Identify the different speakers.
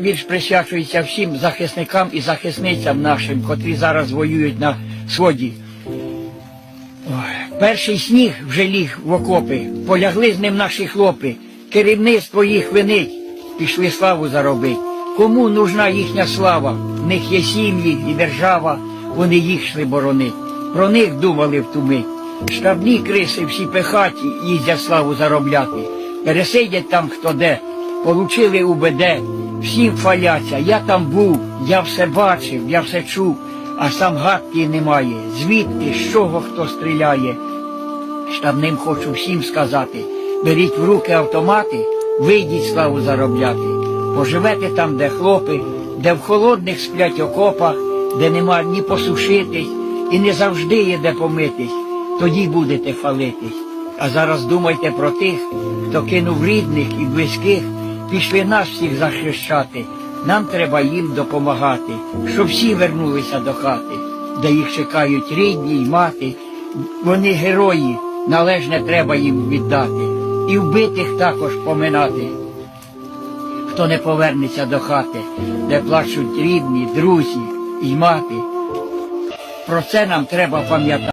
Speaker 1: Вірш присвячується всім захисникам і захисницям нашим, котрі зараз воюють на сході. Перший сніг вже ліг в окопи, полягли з ним наші хлопи, керівництво їх винить, пішли славу заробить. Кому нужна їхня слава? В них є сім'ї і держава, вони їх йшли боронить. Про них думали в ту мить. Штабні криси всі пехаті їздять славу заробляти. Пересидять там хто де, получили УБД, всім хваляться. Я там був, я все бачив, я все чув, а сам гадки немає. Звідки, з чого хто стріляє? Штабним хочу всім сказати, беріть в руки автомати, вийдіть славу заробляти. Поживете там, де хлопи, де в холодних сплять окопах, де нема ні посушитись, і не завжди є де помитись, тоді будете хвалитись. А зараз думайте про тих, хто кинув рідних і близьких, пішли нас всіх захищати. Нам треба їм допомагати, щоб всі вернулися до хати, де їх чекають рідні й мати. Вони герої, належне треба їм віддати, і вбитих також поминати. Хто не повернеться до хати, де плачуть рідні, друзі і мати. Про це нам треба пам'ятати.